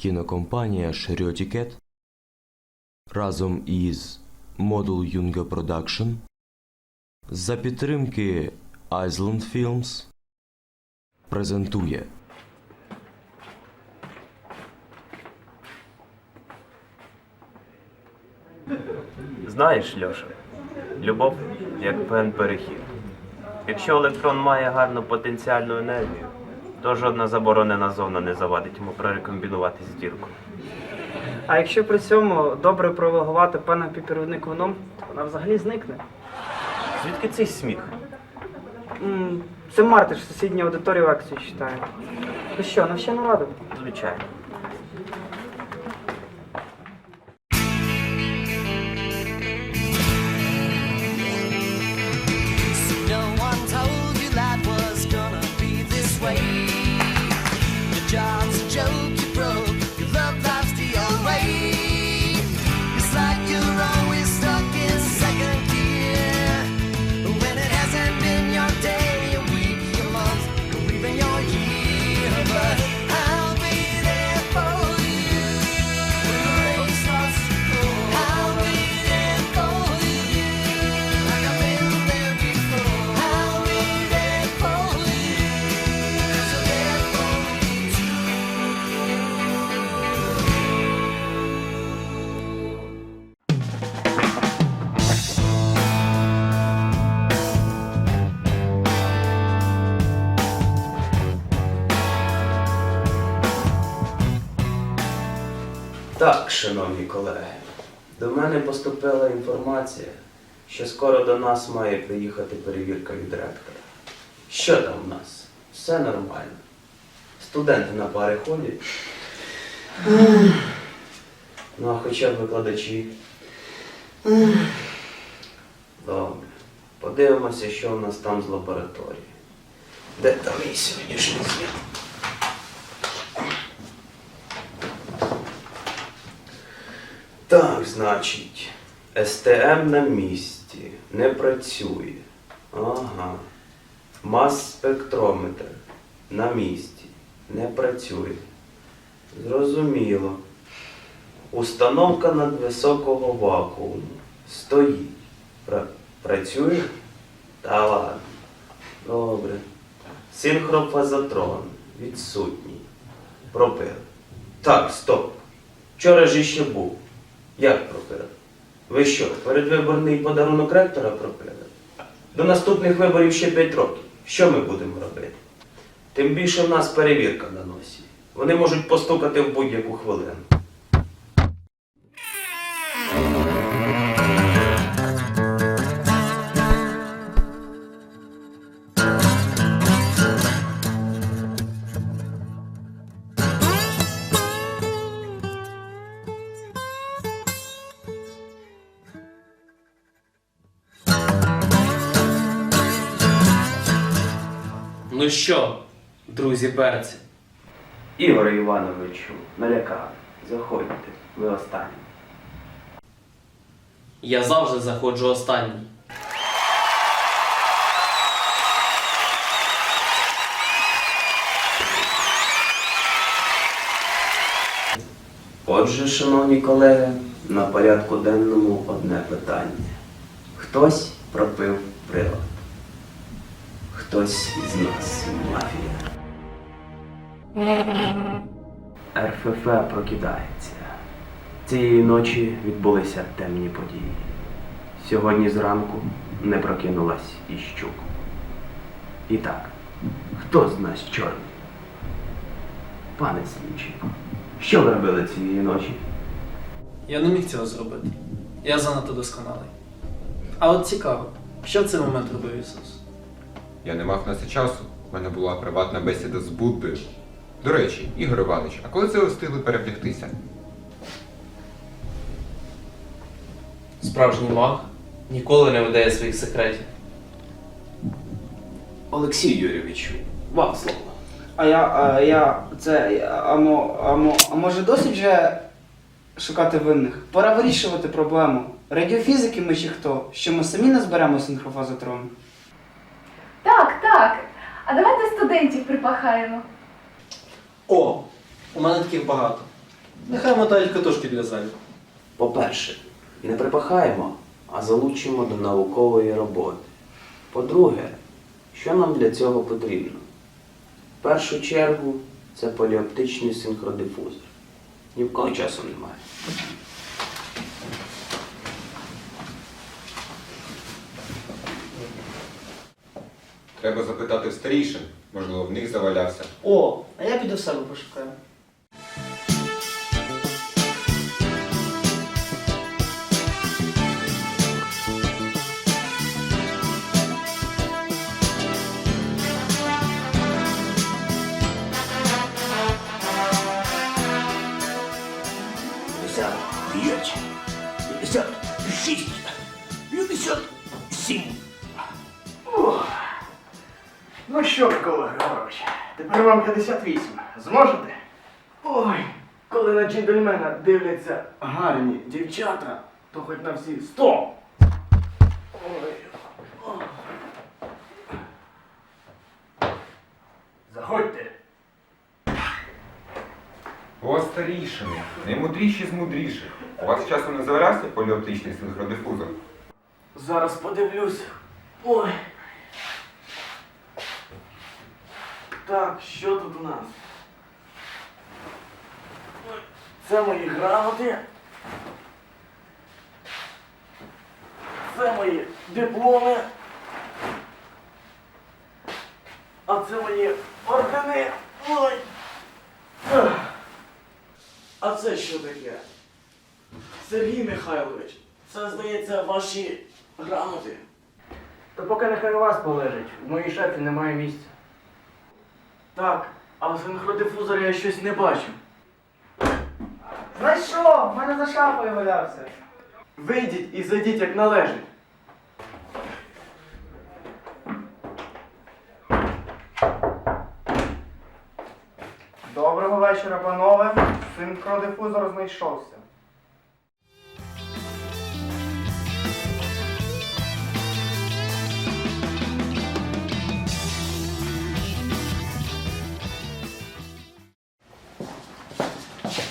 Кінокомпанія Шрьотікет разом із Model Юнга Production за підтримки Island Films презентує Знаєш, Льоша, любов як певний перехід. Якщо електрон має гарну потенціальну енергію, то жодна заборонена зона не завадить йому прорекомбінувати зірку. А якщо при цьому добре провагувати пана піпірівник вином, то вона взагалі зникне. Звідки цей сміх? М, Це Мартиш сусідня аудиторії лекцію читає. Ну що, навчену раду? Звичайно. Так, шановні колеги, до мене поступила інформація, що скоро до нас має приїхати перевірка від ректора. Що там у нас? Все нормально. Студенти на пари ходять. Ну, а хоча б викладачі. Добре. Подивимося, що у нас там з лабораторії. Де там мій сьогоднішній звіт? Так, значить, СТМ на місці, не працює. Ага. Мас-спектрометр на місці, не працює. Зрозуміло. Установка надвисокого вакууму стоїть. Пра- працює? Та ладно. Добре. Синхрофазотрон відсутній. Пропили. Так, стоп. Вчора ж іще був. Як пропили? Ви що, передвиборний подарунок ректора пропили? До наступних виборів ще 5 років. Що ми будемо робити? Тим більше в нас перевірка на носі. Вони можуть постукати в будь-яку хвилину. Ну що, друзі перці, Ігоре Івановичу, налякали. Заходьте, ви останні. я завжди заходжу останній. Отже, шановні колеги, на порядку денному одне питання. Хтось пропив прилад. Хтось із нас мафія. РФФ прокидається. Цієї ночі відбулися темні події. Сьогодні зранку не прокинулась і щук. І так, хто з нас чорний? Пане слідчий, що ви робили цієї ночі? Я не міг цього зробити. Я занадто досконалий. А от цікаво, що в цей момент робив Ісус? Я не мав на це часу. У мене була приватна бесіда з Буддою. До речі, Ігор Іванович, а коли це ви встигли перевдягтися? Справжній маг ніколи не видає своїх секретів. Олексій Юрійовичу, вам слово. А я, а я, це, а, мо, а, мо, а може досить вже шукати винних? Пора вирішувати проблему. Радіофізики ми чи хто? Що ми самі не зберемо синхрофазотрон? А давайте студентів припахаємо. О, у мене таких багато. Нехай мотають катушки для залів. По-перше, не припахаємо, а залучимо до наукової роботи. По-друге, що нам для цього потрібно? В першу чергу це поліоптичний синхродифузор. Ні в кого часу немає. Треба запитати в старішин, можливо, в них завалявся. О, а я піду в себе пошукаю. Вам 58. Зможете? Ой, коли на джентльмена дивляться гарні дівчата, то хоч на всі 100. Ой. Заходьте. О, старішини, наймудріші з мудріших. У вас часом не завалявся поліоптичний синхродифузор? Зараз подивлюсь. Ой. Так, що тут у нас? Це мої грамоти. Це мої дипломи. А це мої ордени. Ой. А це що таке? Сергій Михайлович, це здається ваші грамоти. То поки нехай у вас полежить. В моїй шафі немає місця. Так, а в синхродифузорі я щось не бачу. Знайшов! В мене за шафою валявся. Вийдіть і зайдіть як належить. Доброго вечора, панове. Синхродифузор знайшовся.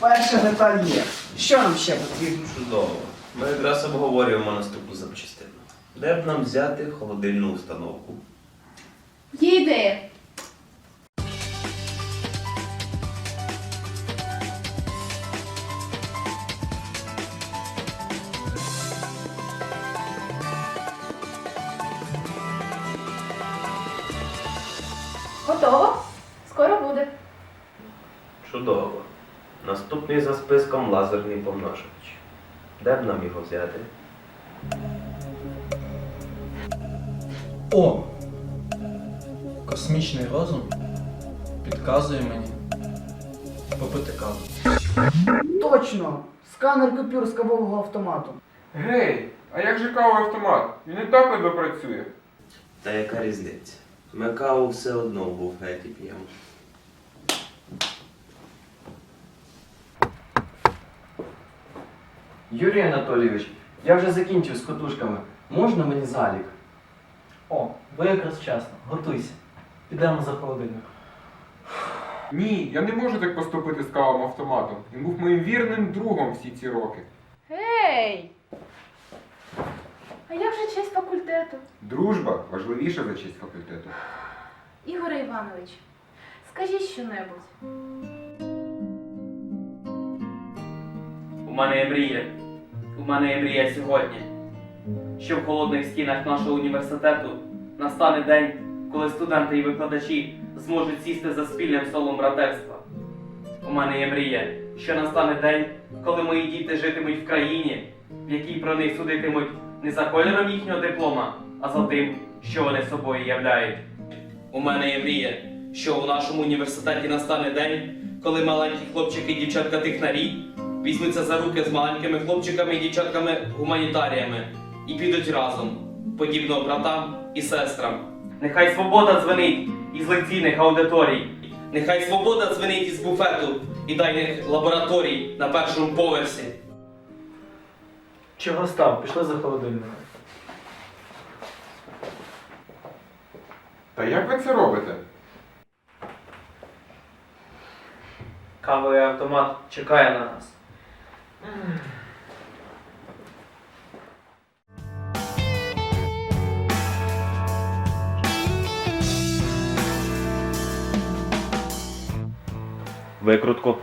Перша деталь є. Що нам ще потрібно? Чудово. Ми якраз обговорюємо наступну запчастину. Де б нам взяти холодильну установку? Є ідея. Готово? Скоро буде. Чудово. Наступний за списком лазерний помножувач. Де б нам його взяти? О! Космічний розум підказує мені попити каву. Точно! Сканер купюр з кавового автомату. Гей, а як же кавовий автомат? Він і так ледве працює. Та яка різниця? Ми каву все одно в буфеті п'ємо. Юрій Анатолійович, я вже закінчив з котушками. Можна мені залік? О, ви якраз вчасно. Готуйся. Підемо за холодильник. Ні, я не можу так поступити з кавовим автоматом. Він був моїм вірним другом всі ці роки. Гей! А як же честь факультету? Дружба важливіша за честь факультету. Ігоре Іванович, скажіть щонебудь. Мене є мрія. У мене є мрія сьогодні. Що в холодних стінах нашого університету настане день, коли студенти і викладачі зможуть сісти за спільним столом братерства. У мене є мрія, що настане день, коли мої діти житимуть в країні, в якій про них судитимуть не за кольором їхнього диплома, а за тим, що вони собою являють. У мене є мрія, що у нашому університеті настане день, коли маленькі хлопчики і дівчатка-тихнарі візьмуться за руки з маленькими хлопчиками і дівчатками-гуманітаріями і підуть разом, подібно братам і сестрам. Нехай свобода дзвенить із лекційних аудиторій, нехай свобода дзвенить із буфету і дайних лабораторій на першому поверсі. Чого став? Пішли за холодильником. Та як ви це робите? Кавовий автомат чекає на нас. Викрутку.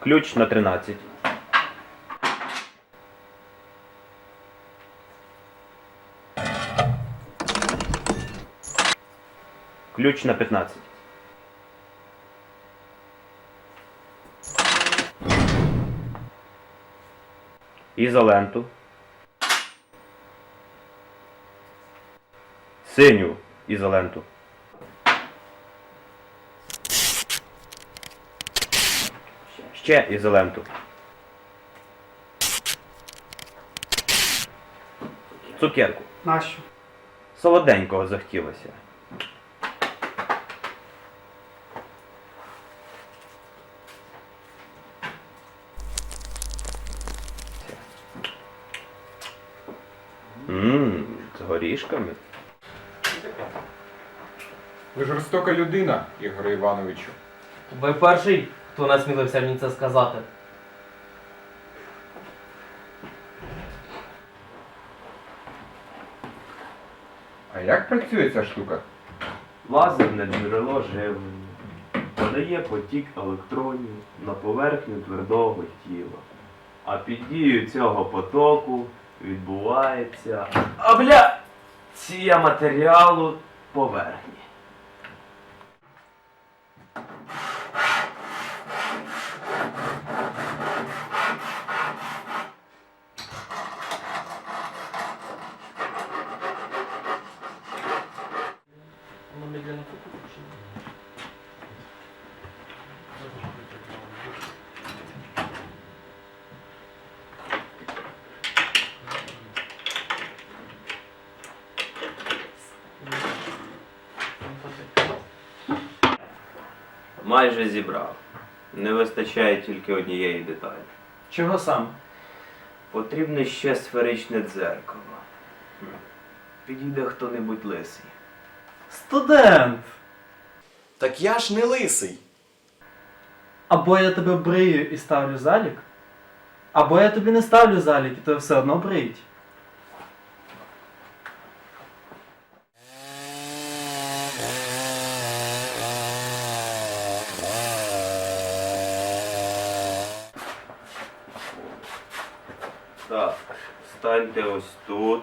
Ключ на 13. Ключ на 15. Ізоленту. Синю ізоленту. Ще ізоленту. Цукерку. Нащо? Солоденького захотілося. З горішками. Ви жорстока людина, Ігоре Івановичу. Ви перший, хто насмілився мені це сказати. А як працює ця штука? Лазерне джерело живлення подає потік електронів на поверхню твердого тіла. А під дією цього потоку відбувається абляція матеріалу поверхні. Майже зібрав. Не вистачає тільки однієї деталі. Чого сам? Потрібне ще сферичне дзеркало. Підійде хто-небудь лисий. Студент! Так я ж не лисий. Або я тебе брию і ставлю залік, або я тобі не ставлю залік, і тебе все одно бриють. Так, станьте ось тут,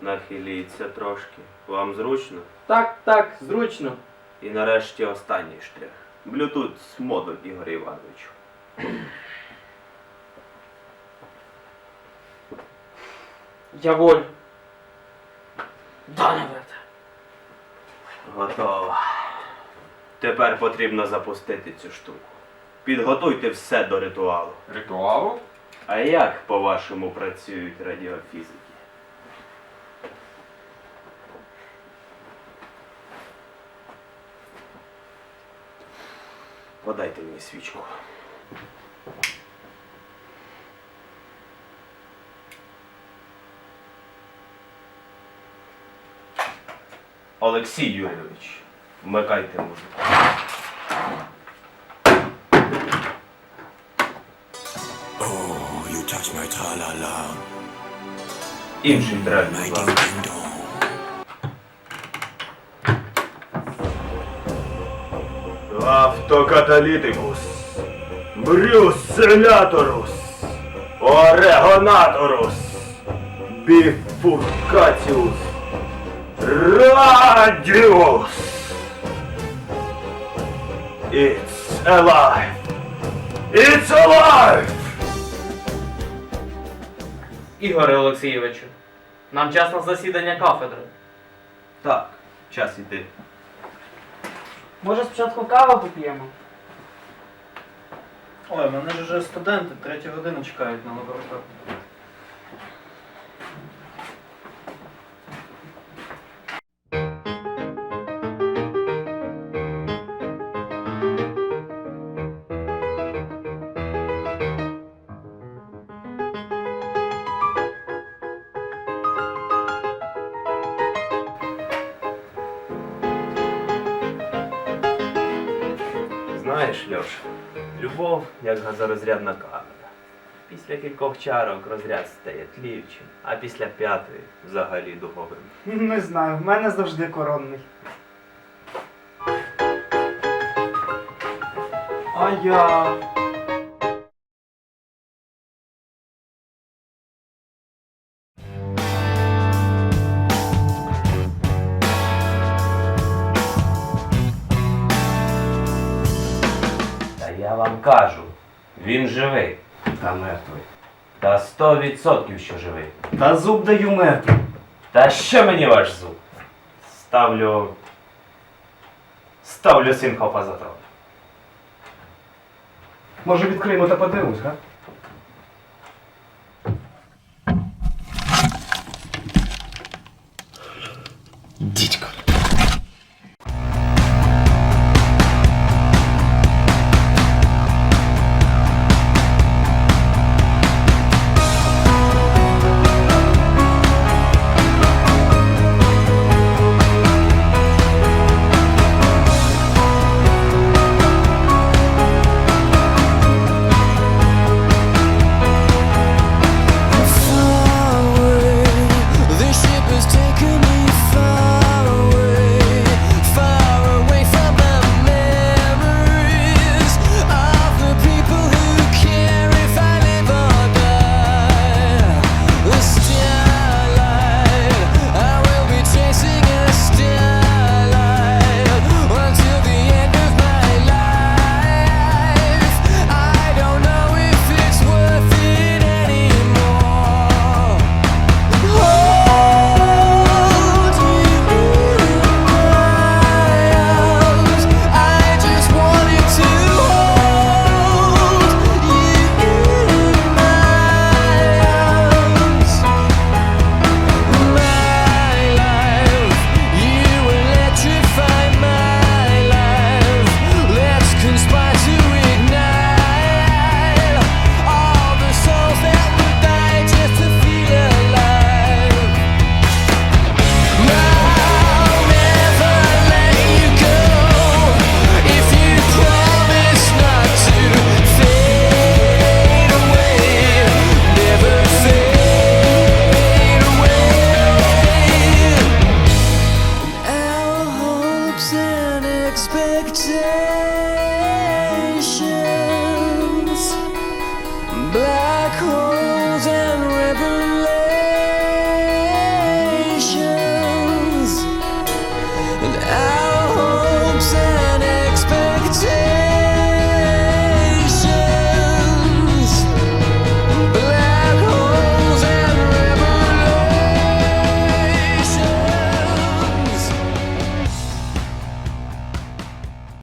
нахиліться трошки. Вам зручно? Так, так, зручно. І нарешті останній штрих. Bluetooth модуль Ігоря Івановичу. Я воль. Готово. Тепер потрібно запустити цю штуку. Підготуйте все до ритуалу. Ритуалу? А як, по-вашому, працюють радіофізики? Подайте мені свічку. Олексій Юрійович, вмикайте музику. Інший my будь ласка. Автокаталітикус, брюсселяторус, орегонаторус, біфуркаціус, радіус. It's alive! It's alive! Ігоре Олексійовичу, нам час на засідання кафедри. Так, час іти. Може спочатку каву поп'ємо? Ой, мене ж вже студенти, третю годину чекають на лабораторію. Знаєш, Льош, любов як газорозрядна камера. Після кількох чарок розряд стає тліючим, а після п'ятої взагалі духовим. Не знаю, в мене завжди коронний. А я. Кажу, він живий. Та мертвий. Та сто відсотків, що живий. Та зуб даю мертвий. Та що мені ваш зуб? Ставлю. Ставлю синхопазотрон. Може відкриємо та подивимось, га? Дідько.